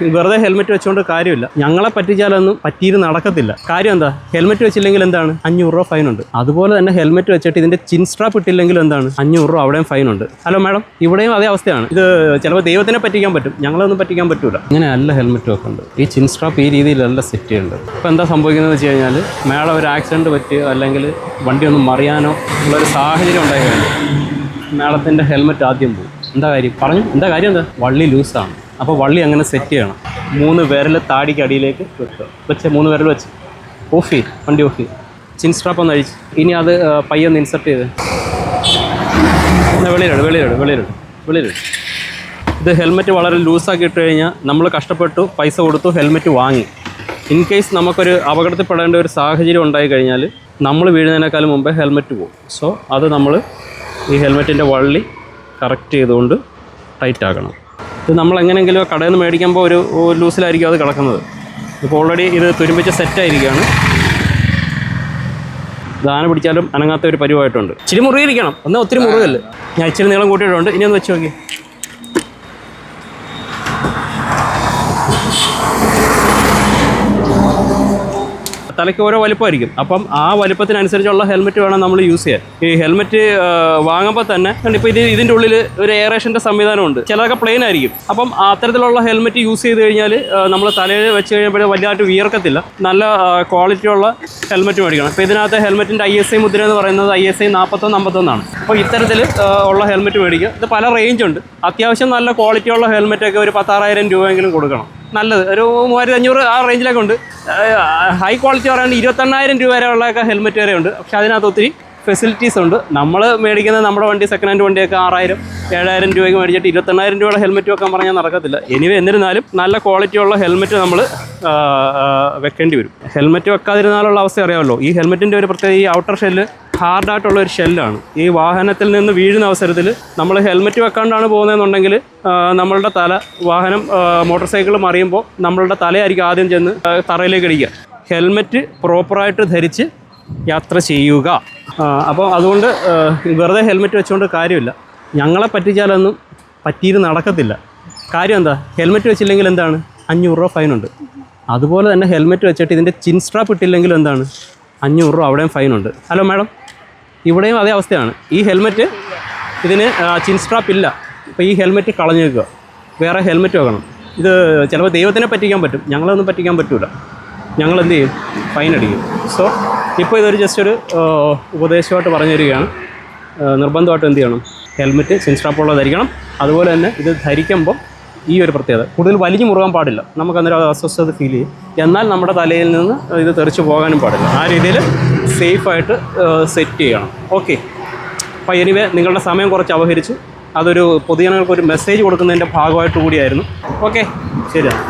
വെറുതെ ഹെൽമെറ്റ് വെച്ചുകൊണ്ട് കാര്യമില്ല. ഞങ്ങളെ പറ്റിച്ചാലൊന്നും പറ്റിയിരുന്ന് നടക്കത്തില്ല. കാര്യം എന്താ? ഹെൽമെറ്റ് വെച്ചില്ലെങ്കിൽ എന്താണ്? അഞ്ഞൂറ് രൂപ ഫൈൻ ഉണ്ട്. അതുപോലെ തന്നെ ഹെൽമെറ്റ് വെച്ചിട്ട് ഇതിന്റെ ചിൻ സ്ട്രാപ്പ് ഇട്ടില്ലെങ്കിൽ എന്താണ്? അഞ്ഞൂറ് രൂപ അവിടെയും ഫൈൻ ഉണ്ട്. ഹലോ മാഡം ഇവിടെയും അതേ അവസ്ഥയാണ്. ഇത് ചിലപ്പോൾ ദൈവത്തിനെ പറ്റിക്കാൻ പറ്റും. ഞങ്ങളൊന്നും പറ്റിക്കാൻ പറ്റൂല. ഇങ്ങനെയല്ല ഹെൽമെറ്റ് വെക്കുന്നുണ്ട്. ഈ ചിൻ സ്ട്രാപ്പ് ഈ രീതിയിലല്ല സെറ്റ് ചെയ്യുന്നുണ്ട് അപ്പോൾ എന്താ സംഭവിക്കുന്നത് വെച്ച് കഴിഞ്ഞാൽ മാഡം ഒരു ആക്സിഡന്റ് പറ്റിയോ അല്ലെങ്കിൽ വണ്ടി ഒന്ന് മറിയാനോ ഉള്ളൊരു സാഹചര്യം ഉണ്ടായി കഴിഞ്ഞു മാഡത്തിന്റെ ഹെൽമെറ്റ് ആദ്യം പോകും എന്താ കാര്യം? പറഞ്ഞു. എന്താ കാര്യം എന്താ? വള്ളി ലൂസാണ് അപ്പോൾ വള്ളി അങ്ങനെ സെറ്റ് ചെയ്യണം. മൂന്ന് വിരൽ താടിക്ക് അടിയിലേക്ക് വെക്കുക. വെച്ച് മൂന്ന് വിരൽ വെച്ച്. ഓഫ് ചെയ്യും വണ്ടി ഓഫ് ചെയ്യും. ചിൻ സ്ട്രാപ്പ് ഒന്ന് അഴിച്ച്. ഇനി അത് പയ്യൊന്ന് ഇൻസെർട്ട് ചെയ്ത്. വെളിയിലിട് വെളിയിലിട് വെളിയിലിട് വെളിയിലിട്. ഇത് ഹെൽമെറ്റ് വളരെ ലൂസാക്കി ഇട്ട് കഴിഞ്ഞാൽ നമ്മൾ കഷ്ടപ്പെട്ടു പൈസ കൊടുത്തു ഹെൽമെറ്റ് വാങ്ങി. ഇൻ കേസ് നമുക്കൊരു അപകടത്തിൽപ്പെടേണ്ട ഒരു സാഹചര്യം ഉണ്ടായി കഴിഞ്ഞാൽ നമ്മൾ വീഴുന്നതിനേക്കാളും മുമ്പേ ഹെൽമെറ്റ് പോകും സോ അത് നമ്മൾ ഈ ഹെൽമെറ്റിന്റെ വള്ളി കറക്റ്റ് ചെയ്തുകൊണ്ട് ടൈറ്റ് ആക്കണം. ഇത് നമ്മൾ എങ്ങനെയെങ്കിലും കടയിൽ നിന്ന് മേടിക്കുമ്പോൾ ഒരു ലൂസിലായിരിക്കും അത് കിടക്കുന്നത്. ഇപ്പോൾ ഓൾറെഡി ഇത് തുരുമ്പിച്ച് സെറ്റായിരിക്കുകയാണ് ദാന പിടിച്ചാലും അനങ്ങാത്ത ഒരു പരിവായിട്ടുണ്ട്. ഇച്ചിരി മുറിയിരിക്കണം. എന്നാൽ ഒത്തിരി മുറിവല്ലേ? ഞാൻ ഇച്ചിരി നീളം കൂട്ടിയിട്ടുണ്ട്. ഇനി ഒന്ന് വെച്ച് നോക്കി. തലയ്ക്ക് ഓരോ വലിപ്പമായിരിക്കും. അപ്പം ആ വലിപ്പത്തിനനുസരിച്ചുള്ള ഹെൽമെറ്റ് വേണം നമ്മൾ യൂസ് ചെയ്യാൻ. ഈ ഹെൽമെറ്റ് വാങ്ങുമ്പോൾ തന്നെ ഇപ്പോൾ ഇത് ഇതിന്റെ ഉള്ളിൽ ഒരു എയറേഷന്റെ സംവിധാനമുണ്ട്. ചിലതൊക്കെ പ്ലെയിൻ ആയിരിക്കും. അപ്പം അത്തരത്തിലുള്ള ഹെൽമെറ്റ് യൂസ് ചെയ്ത് കഴിഞ്ഞാൽ നമ്മൾ തലയിൽ വെച്ച് കഴിയുമ്പോൾ വലുതായിട്ട് വിയർക്കത്തില്ല. നല്ല ക്വാളിറ്റിയുള്ള ഹെൽമെറ്റ് മേടിക്കണം. അപ്പോൾ ഇതിനകത്ത് ഹെൽമെറ്റിന്റെ ഐ എസ് ഐ മുദ്ര എന്ന് പറയുന്നത് ഐ എസ് ഐ നാൽപ്പത്തൊന്ന് അമ്പത്തൊന്നാണ്. അപ്പോൾ ഇത്തരത്തിൽ ഉള്ള ഹെൽമെറ്റ് മേടിക്കുക. ഇത് പല റേഞ്ച് ഉണ്ട്. അത്യാവശ്യം നല്ല ക്വാളിറ്റിയുള്ള ഹെൽമെറ്റൊക്കെ ഒരു പത്താറായിരം രൂപയെങ്കിലും കൊടുക്കണം. നല്ലത്. ഒരു മൂവായിരത്തി അഞ്ഞൂറ് ആ റേഞ്ചിലൊക്കെ ഉണ്ട്. ഹൈ ക്വാളിറ്റി പറയുകയാണെങ്കിൽ ഇരുപത്തെണ്ണായിരം രൂപ വരെയുള്ളതൊക്കെ ഹെൽമെറ്റ് വരെ ഉണ്ട്. പക്ഷേ അതിനകത്ത് ഒത്തിരി ഫെസിലിറ്റീസ് ഉണ്ട്. നമ്മൾ മേടിക്കുന്നത് നമ്മുടെ വണ്ടി സെക്കൻഡ് ഹാൻഡ് വണ്ടിയൊക്കെ ആറായിരം ഏഴായിരം രൂപയ്ക്ക് മേടിച്ചിട്ട് ഇരുപത്തെണ്ണായിരം രൂപയുടെ ഹെൽമെറ്റ് വെക്കാൻ പറഞ്ഞാൽ നടക്കത്തില്ല. എനിവേ എന്നിരുന്നാലും നല്ല ക്വാളിറ്റി ഉള്ള ഹെൽമെറ്റ് നമ്മൾ വെക്കേണ്ടി വരും. ഹെൽമെറ്റ് വെക്കാതിരുന്നാലുള്ള അവസ്ഥ അറിയാമല്ലോ. ഈ ഹെൽമെറ്റിന്റെ ഒരു പ്രത്യേക ഈ ഔട്ടർ ഷെല്ല് ഹാർഡായിട്ടുള്ള ഒരു ഷെല്ലാണ്. ഈ വാഹനത്തിൽ നിന്ന് വീഴുന്ന അവസരത്തിൽ നമ്മൾ ഹെൽമെറ്റ് വെക്കാണ്ടാണ് പോകുന്നതെന്നുണ്ടെങ്കിൽ നമ്മളുടെ തല വാഹനം മോട്ടോർ സൈക്കിൾ മറിയുമ്പോൾ നമ്മളുടെ തലയായിരിക്കും ആദ്യം ചെന്ന് തറയിലേക്ക് അടിക്കുക ഹെൽമെറ്റ് പ്രോപ്പറായിട്ട് ധരിച്ച് യാത്ര ചെയ്യുക. അപ്പോൾ അതുകൊണ്ട് വെറുതെ ഹെൽമെറ്റ് വെച്ചുകൊണ്ട് കാര്യമില്ല. ഞങ്ങളെ പറ്റിച്ചാലൊന്നും പറ്റിയിട്ട് നടക്കത്തില്ല. കാര്യം എന്താ? ഹെൽമെറ്റ് വെച്ചില്ലെങ്കിൽ എന്താണ്? അഞ്ഞൂറ് രൂപ ഫൈനുണ്ട് അതുപോലെ തന്നെ ഹെൽമെറ്റ് വെച്ചിട്ട് ഇതിന്റെ ചിൻ സ്ട്രാപ്പ് ഇട്ടില്ലെങ്കിൽ എന്താണ്? അഞ്ഞൂറ് രൂപ അവിടെയും ഫൈനുണ്ട് ഹലോ മാഡം. ഇവിടെയും അതേ അവസ്ഥയാണ്. ഈ ഹെൽമെറ്റ് ഇതിന് ചിൻ സ്ട്രാപ്പ് ഇല്ല. അപ്പോൾ ഈ ഹെൽമെറ്റ് കളഞ്ഞു വെക്കുക വേറെ ഹെൽമെറ്റ് വെക്കണം. ഇത് ചിലപ്പോൾ ദൈവത്തിനെ പറ്റിക്കാൻ പറ്റും. ഞങ്ങളൊന്നും പറ്റിക്കാൻ പറ്റില്ല ഞങ്ങൾ എന്ത് ചെയ്യും? ഫൈൻ അടിക്കും. സോ ഇപ്പോൾ ഇതൊരു ജസ്റ്റ് ഒരു ഉപദേശമായിട്ട് പറഞ്ഞു തരികയാണ് നിർബന്ധമായിട്ട് എന്ത് ചെയ്യണം? ഹെൽമെറ്റ് ചിൻ സ്ട്രാപ്പുള്ളത് ധരിക്കണം. അതുപോലെ തന്നെ ഇത് ധരിക്കുമ്പോൾ ഈ ഒരു പ്രത്യേകത. കൂടുതൽ വലിഞ്ഞു മുറുകാൻ പാടില്ല. നമുക്ക് അന്നേരം അത് അസ്വസ്ഥത ഫീൽ ചെയ്യും. എന്നാൽ നമ്മുടെ തലയിൽ നിന്ന് ഇത് തെറിച്ച് പോകാനും പാടില്ല. ആ രീതിയിൽ സേഫായിട്ട് സെറ്റ് ചെയ്യണം. ഓക്കെ അപ്പോൾ എനിവേ നിങ്ങളുടെ സമയം കുറച്ച് അപഹരിച്ചു അതൊരു പൊതുജനങ്ങൾക്ക് ഒരു മെസ്സേജ് കൊടുക്കുന്നതിന്റെ ഭാഗമായിട്ട് കൂടിയായിരുന്നു. ഓക്കെ ശരിയാണ്.